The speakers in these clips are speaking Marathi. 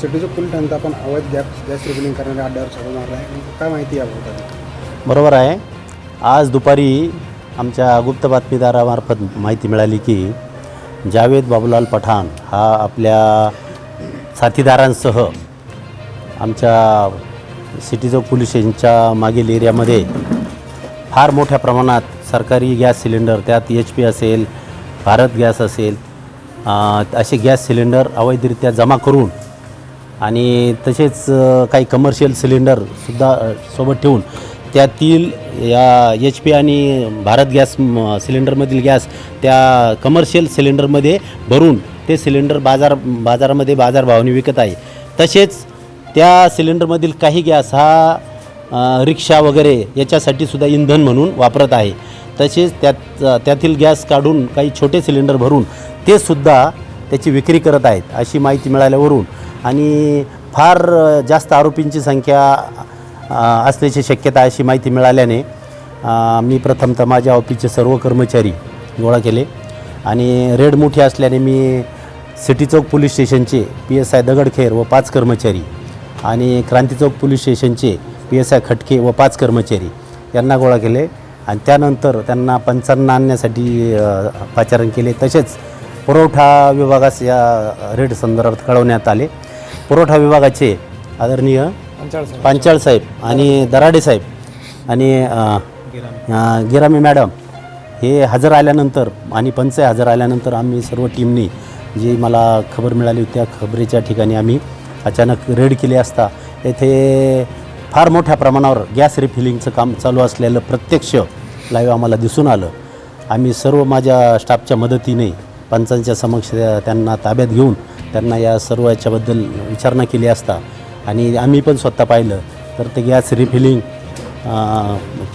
सिटीचं पोलीस ठाण्यात आपण अवैध गॅस गॅस रिफिलिंग करणाऱ्या अड्ड्यावर छापा मारला आहे. काय माहिती आहे याबद्दल बरोबर आहे. आज दुपारी आमच्या गुप्त बातमीदारामार्फत माहिती मिळाली की जावेद बाबूलाल पठाण हा आपल्या साथीदारांसह आमच्या सिटी चौक पोलीस स्टेशनच्या मागील एरियामध्ये फार मोठ्या प्रमाणात सरकारी गॅस सिलेंडर त्यात एच पी असेल भारत गॅस असेल अ, असे गॅस सिलेंडर अवैधरित्या जमा करून आणि तसेच काही कमर्शियल सिलेंडरसुद्धा सोबत ठेवून त्यातील या एच पी आणि भारत गॅस सिलेंडरमधील गॅस त्या कमर्शियल सिलेंडरमध्ये भरून ते सिलेंडर बाजार बाजारामध्ये बाजारभावाने विकत आहे. तसेच त्या सिलेंडरमधील काही गॅस हा रिक्षा वगैरे याच्यासाठी सुद्धा इंधन म्हणून वापरत आहे. तसेच त्यात त्यातील गॅस काढून काही छोटे सिलेंडर भरून ते सुद्धा त्याची विक्री करत आहेत अशी माहिती मिळाल्यावरून आणि फार जास्त आरोपींची संख्या असल्याची शक्यता अशी माहिती मिळाल्याने मी प्रथमतः माझ्या ऑफिसचे सर्व कर्मचारी गोळा केले आणि रेड मोठी असल्याने मी सिटी चौक पोलीस स्टेशनचे पी एस आय दगडखेर व पाच कर्मचारी आणि क्रांती चौक पोलीस स्टेशनचे पी एस आय खटके व पाच कर्मचारी यांना गोळा केले आणि त्यानंतर त्यांना पंचांना आणण्यासाठी पाचारण केले. तसेच पुरवठा विभागास या रेड संदर्भात कळवण्यात आले. पुरवठा विभागाचे आदरणीय पांचाळ साहेब. आणि दराडे साहेब आणि गिरामी मॅडम हे हजर आल्यानंतर आणि पंच हजर आल्यानंतर आम्ही सर्व टीमनी जी मला खबर मिळाली होती त्या खबरीच्या ठिकाणी आम्ही अचानक रेड केली असता येथे फार मोठ्या प्रमाणावर गॅस रिफिलिंगचं काम चालू असलेलं प्रत्यक्ष लाईव्ह आम्हाला दिसून आलं. आम्ही सर्व माझ्या स्टाफच्या मदतीने पंचांच्या समक्ष त्या- त्यांना ताब्यात घेऊन त्यांना या सर्व याच्याबद्दल विचारणा केली असता आणि आम्ही पण स्वतः पाहिलं तर ते गॅस रिफिलिंग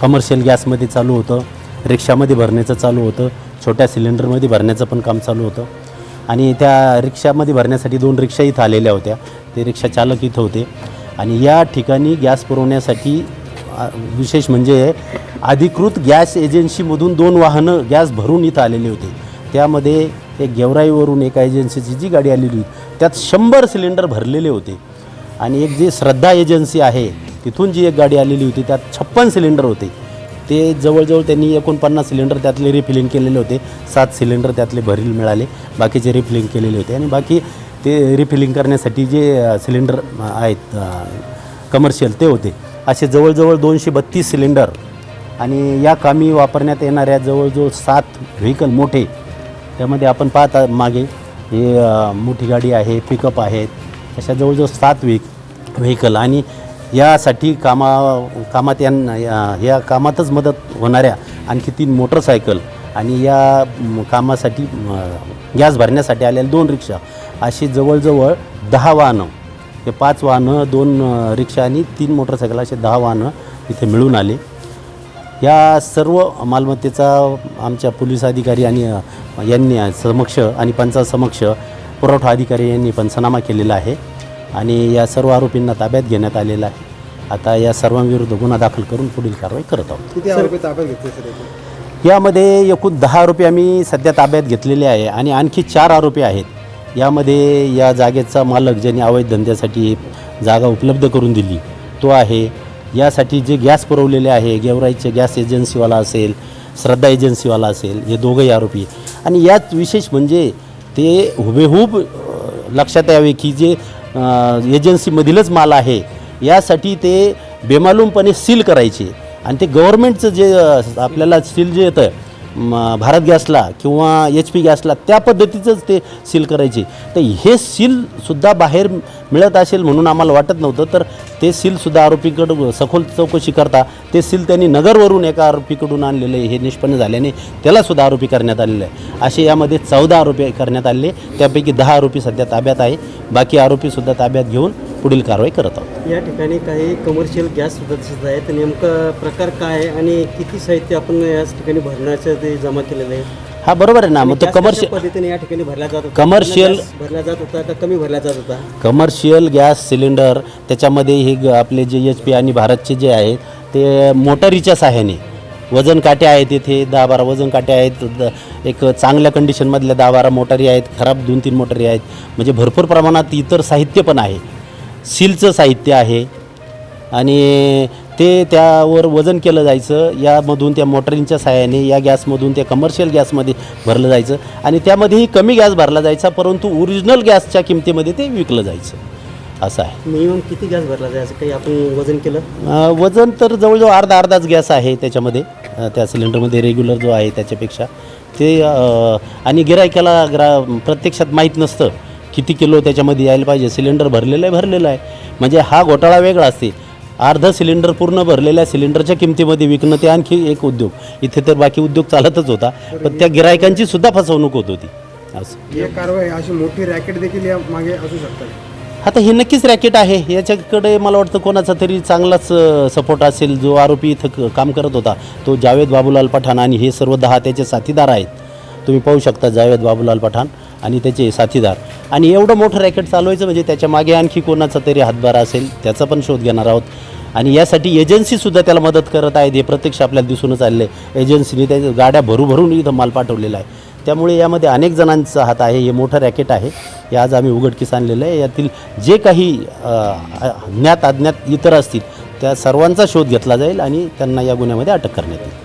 कमर्शियल गॅसमध्ये चालू होतं रिक्षामध्ये भरण्याचं चालू होतं छोट्या सिलेंडरमध्ये भरण्याचं पण काम चालू होतं. आणि त्या रिक्षामध्ये भरण्यासाठी दोन रिक्षा इथं आलेल्या होत्या ते रिक्षा चालक इथं होते. आणि या ठिकाणी गॅस पुरवण्यासाठी विशेष म्हणजे अधिकृत गॅस एजन्सीमधून दोन वाहनं गॅस भरून इथं आलेले होते. त्यामध्ये एक गेवराईवरून एका एजन्सीची जी गाडी आलेली होती त्यात शंभर सिलेंडर भरलेले होते. आणि एक जी श्रद्धा एजन्सी आहे तिथून जी एक गाडी आलेली होती त्यात छप्पन सिलेंडर होते. ते जवळजवळ त्यांनी एकोणपन्नास सिलेंडर त्यातले रिफिलिंग केलेले होते. सात सिलेंडर त्यातले भरील मिळाले बाकीचे रिफिलिंग केलेले होते. आणि बाकी ते रिफिलिंग करण्यासाठी जे सिलेंडर आहेत कमर्शियल ते होते. असे जवळजवळ दोनशे बत्तीस सिलेंडर आणि या कामी वापरण्यात येणाऱ्या जवळजवळ सात व्हेकल मोठे त्यामध्ये आपण पाहता मागे हे मोठी गाडी आहे पिकअप आहेत अशा जवळजवळ सात व्हेक व्हेकल आणि यासाठी कामा कामात यांना या- या कामातच मदत होणाऱ्या आणखी तीन मोटरसायकल आणि या कामासाठी गॅस भरण्यासाठी आलेल्या दोन रिक्षा. अशी जवळजवळ दहा वाहनं हे पाच वाहनं दोन रिक्षा आणि तीन मोटरसायकल असे दहा वाहनं इथे मिळून आले. या सर्व मालमत्तेचा आमच्या पोलीस अधिकारी आणि यांनी समक्ष आणि पंचासमक्ष पुरवठा अधिकारी यांनी पंचनामा केलेला आहे. आणि या सर्व आरोपींना ताब्यात घेण्यात आलेला आहे. आता या सर्वांविरुद्ध गुन्हा दाखल करून पुढील कारवाई करत आहोत. किती आरोपी ताब्यात घेतले सर याचे? यामध्ये एकूण दहा आरोपी आम्ही सध्या ताब्यात घेतलेले आहे आणि आणखी चार आरोपी आहेत. यामध्ये या जागेचा मालक ज्यांनी अवैध धंद्यासाठी जागा उपलब्ध करून दिली तो आहे यासाठी जे गॅस पुरवलेले आहे गेवराईचे गॅस एजन्सीवाला असेल श्रद्धा एजन्सीवाला असेल हे दोघंही आरोपी आणि यात विशेष म्हणजे ते हुबेहूब लक्षात यावे की जे एजन्सीमधीलच माल आहे यासाठी ते बेमालूमपणे सील करायचे. आणि ते गव्हर्मेंटचं जे आपल्याला सील जे येतं भारत गॅसला किंवा एच पी गॅसला त्या पद्धतीचंच ते सील करायचे. तर हे सीलसुद्धा बाहेर मिळत असेल म्हणून आम्हाला वाटत नव्हतं तर ते सीलसुद्धा आरोपीकडं सखोल चौकशी करता ते सील त्यांनी नगरवरून एका आरोपीकडून आणलेलं आहे हे निष्पन्न झाल्याने त्यालासुद्धा आरोपी करण्यात आलेलं आहे. असे यामध्ये चौदा आरोपी करण्यात आले त्यापैकी दहा आरोपी सध्या ताब्यात आहे बाकी आरोपीसुद्धा ताब्यात घेऊन पुढील कारवाई करत आहोत. या ठिकाणी काही कमर्शियल गॅस सुद्धा दिसत आहे तर नेमका प्रकार काय आहे आणि किती साहित्य आपण याच ठिकाणी भरण्याचं ते जमा केलेलं आहे? हा बरोबर आहे ना. मग तो कमर्शियल पद्धतीने या ठिकाणी भरला जात होता? गॅस भरला जात होता का कमी भरला जात होता? कमर्शियल गॅस सिलेंडर त्याच्यामध्ये हे ग- आपले जे एच पी आणि भारतचे जे आहेत ते मोटारीच्या सहाय्याने. वजन काट्या आहेत इथे दहा बारा वजन काट्या आहेत. द- एक चांगल्या कंडिशनमधल्या दहा बारा मोटारी आहेत खराब दोन तीन मोटारी आहेत. म्हणजे भरपूर प्रमाणात इतर साहित्य पण आहे. सीलचं साहित्य आहे. आणि ते त्यावर वजन केलं जायचं. यामधून त्या मोटरींच्या सहाय्याने या गॅसमधून त्या कमर्शियल गॅसमध्ये भरलं जायचं. आणि त्यामध्येही कमी गॅस भरला जायचा परंतु ओरिजिनल गॅसच्या किमतीमध्ये ते विकलं जायचं. असं आहे. मिनिमम किती गॅस भरला जायचं? काही आपण वजन केलं? वजन तर जवळजवळ अर्धा अर्धाच गॅस आहे त्याच्यामध्ये. त्या सिलेंडरमध्ये रेग्युलर जो आहे त्याच्यापेक्षा. ते आणि गिरायकाला ग्रा प्रत्यक्षात माहीत नसतं. किती किलो त्याच्यामध्ये यायला पाहिजे? सिलेंडर भरलेलं आहे भरलेलं आहे. म्हणजे हा घोटाळा वेगळा असते. अर्धं सिलेंडर पूर्ण भरलेल्या सिलेंडरच्या किमतीमध्ये विकणं ते आणखी एक उद्योग. इथे तर बाकी उद्योग चालतच होता. पण त्या गिरायकांची सुद्धा फसवणूक होत होती. असं. ही कारवाई अशी मोठी रॅकेट देखील या मागे असू शकतात आता हे नक्कीच रॅकेट आहे. याच्याकडे मला वाटतं कोणाचा तरी चांगलाच सपोर्ट असेल. जो आरोपी इथं क- काम करत होता तो जावेद बाबूलाल पठाण. आणि हे सर्व दहा त्याचे साथीदार आहेत. तुम्ही पाहू शकता जावेद बाबूलाल पठाण. आणि त्याचे साथीदार. आणि एवढं मोठं रॅकेट चालवायचं म्हणजे त्याच्यामागे आणखी कोणाचा तरी हातभार असेल त्याचा पण शोध घेणार आहोत. आणि यासाठी एजन्सीसुद्धा त्याला मदत करत आहेत. हे प्रत्यक्ष आपल्याला दिसूनच आलेलं आहे. एजन्सीने त्या गाड्या भरू भरून इथं माल पाठवलेला आहे. त्यामुळे यामध्ये अनेक जणांचा हात आहे. हे मोठं रॅकेट आहे. हे आज आम्ही उघडकीस आणलेलं आहे. यातील जे काही ज्ञात अज्ञात इतर असतील त्या सर्वांचा शोध घेतला जाईल आणि त्यांना या गुन्ह्यामध्ये अटक करण्यात येईल.